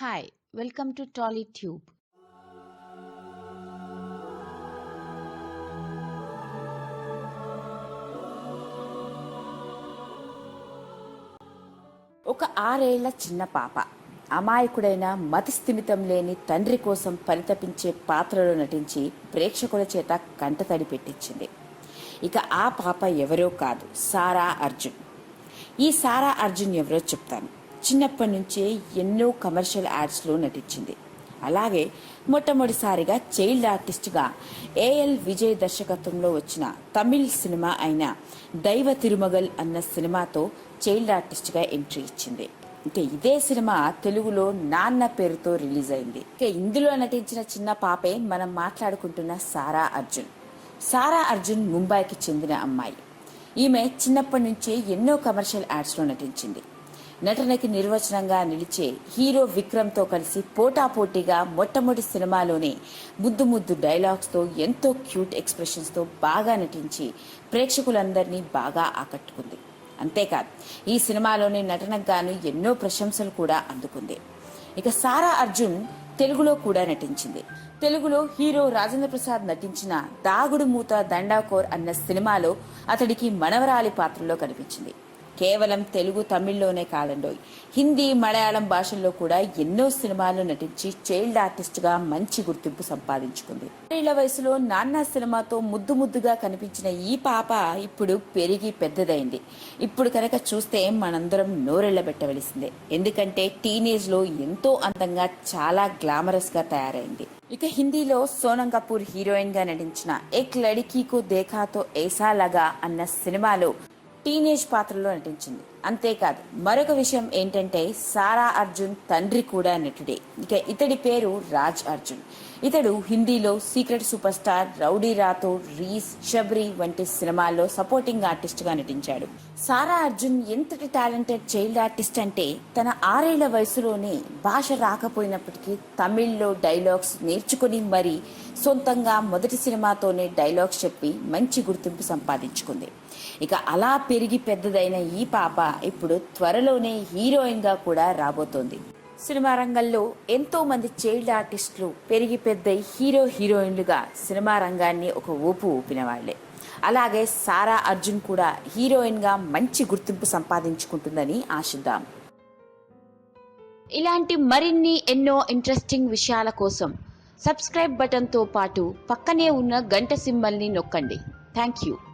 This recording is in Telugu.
Hi, welcome to TollyTube. ఒక ఆరేళ్ళ చిన్న పాప. అమాయకుడైన మతిస్థిమితం లేని తండ్రి కోసం పరితపించే పాత్రలో నటించి ప్రేక్షకుల చేత కంటతడి పెట్టించింది. ఇక ఆ పాప ఎవరో కాదు సారా అర్జున్. ఈ సారా అర్జున్ ఎవరో చెప్తాను. చిన్నప్పటి నుంచే ఎన్నో కమర్షియల్ యాడ్స్లో నటించింది. అలాగే మొట్టమొదటిసారిగా చైల్డ్ ఆర్టిస్ట్గా ఏఎల్ విజయ్ దర్శకత్వంలో వచ్చిన తమిళ్ సినిమా అయిన దైవ తిరుమగల్ అన్న సినిమాతో చైల్డ్ ఆర్టిస్ట్గా ఎంట్రీ ఇచ్చింది. ఇక ఇదే సినిమా తెలుగులో నాన్న పేరుతో రిలీజ్ అయింది. ఇక ఇందులో నటించిన చిన్న పాపే మనం మాట్లాడుకుంటున్న సారా అర్జున్. సారా అర్జున్ ముంబైకి చెందిన అమ్మాయి. ఈమె చిన్నప్పటి నుంచే ఎన్నో కమర్షియల్ యాడ్స్లో నటించింది. నటనకి నిర్వచనంగా నిలిచే హీరో విక్రమ్తో కలిసి పోటాపోటీగా మొట్టమొదటి సినిమాలోనే ముద్దు ముద్దు డైలాగ్స్తో ఎంతో క్యూట్ ఎక్స్ప్రెషన్స్తో బాగా నటించి ప్రేక్షకులందరినీ బాగా ఆకట్టుకుంది. అంతేకాదు ఈ సినిమాలోని నటనకు గాను ఎన్నో ప్రశంసలు కూడా అందుకుంది. ఇక సారా అర్జున్ తెలుగులో కూడా నటించింది. తెలుగులో హీరో రాజేంద్ర ప్రసాద్ నటించిన దాగుడు మూత దండాకోర్ అన్న సినిమాలో అతడికి మనవరాలి పాత్రలో కనిపించింది. కేవలం తెలుగు తమిళ్ళోనే కాదండోయ్ హిందీ మలయాళం భాషల్లో కూడా ఎన్నో సినిమాలు నటించి చైల్డ్ ఆర్టిస్ట్గా మంచి గుర్తింపు సంపాదించుకుంది. ఏళ్ళ వయసులో నాన్న సినిమాతో ముద్దు ముద్దుగా కనిపించిన ఈ పాప ఇప్పుడు పెరిగి పెద్దదైంది. ఇప్పుడు కనుక చూస్తే మనందరం నోరెళ్ళబెట్టవలసిందే ఎందుకంటే టీనేజ్లో ఎంతో అందంగా చాలా గ్లామరస్గా తయారైంది. ఇక హిందీలో సోనం కపూర్ హీరోయిన్గా నటించిన ఎక్ లడికీకు దేఖాతో ఏసాలగా అన్న సినిమాలో టీనేజ్ పాత్రలో నటించింది. అంతేకాదు మరొక విషయం ఏంటంటే సారా అర్జున్ తండ్రి కూడా నటుడే. ఇక ఇతడి పేరు రాజ్ అర్జున్. ఇతడు హిందీలో సీక్రెట్ సూపర్ స్టార్ రౌడీ రాతో రీస్ షబ్రి వంటి సినిమాల్లో సపోర్టింగ్ ఆర్టిస్ట్గా నటించాడు. సారా అర్జున్ ఎంతటి టాలెంటెడ్ చైల్డ్ ఆర్టిస్ట్ అంటే తన ఆరేళ్ళ వయసులోనే భాష రాకపోయినప్పటికీ తమిళ్ళో డైలాగ్స్ నేర్చుకుని మరి సొంతంగా మొదటి సినిమాతోనే డైలాగ్స్ చెప్పి మంచి గుర్తింపు సంపాదించుకుంది. ఇక అలా పెరిగి పెద్దదైన ఈ పాప ఇప్పుడు త్వరలోనే హీరోయిన్గా కూడా రాబోతోంది. సినిమా రంగంలో ఎంతో మంది చైల్డ్ ఆర్టిస్టులు పెరిగి పెద్ద హీరో హీరోయిన్లుగా సినిమా రంగాన్ని ఒక ఊపు ఊపిన వాళ్ళే అలాగే సారా అర్జున్ కూడా హీరోయిన్గా మంచి గుర్తింపు సంపాదించుకుంటుందని ఆశిద్దాం. ఇలాంటి మరిన్ని ఎన్నో ఇంట్రెస్టింగ్ విషయాల కోసం సబ్స్క్రైబ్ బటన్తో పాటు పక్కనే ఉన్న గంట సింబల్ని నొక్కండి. Thank you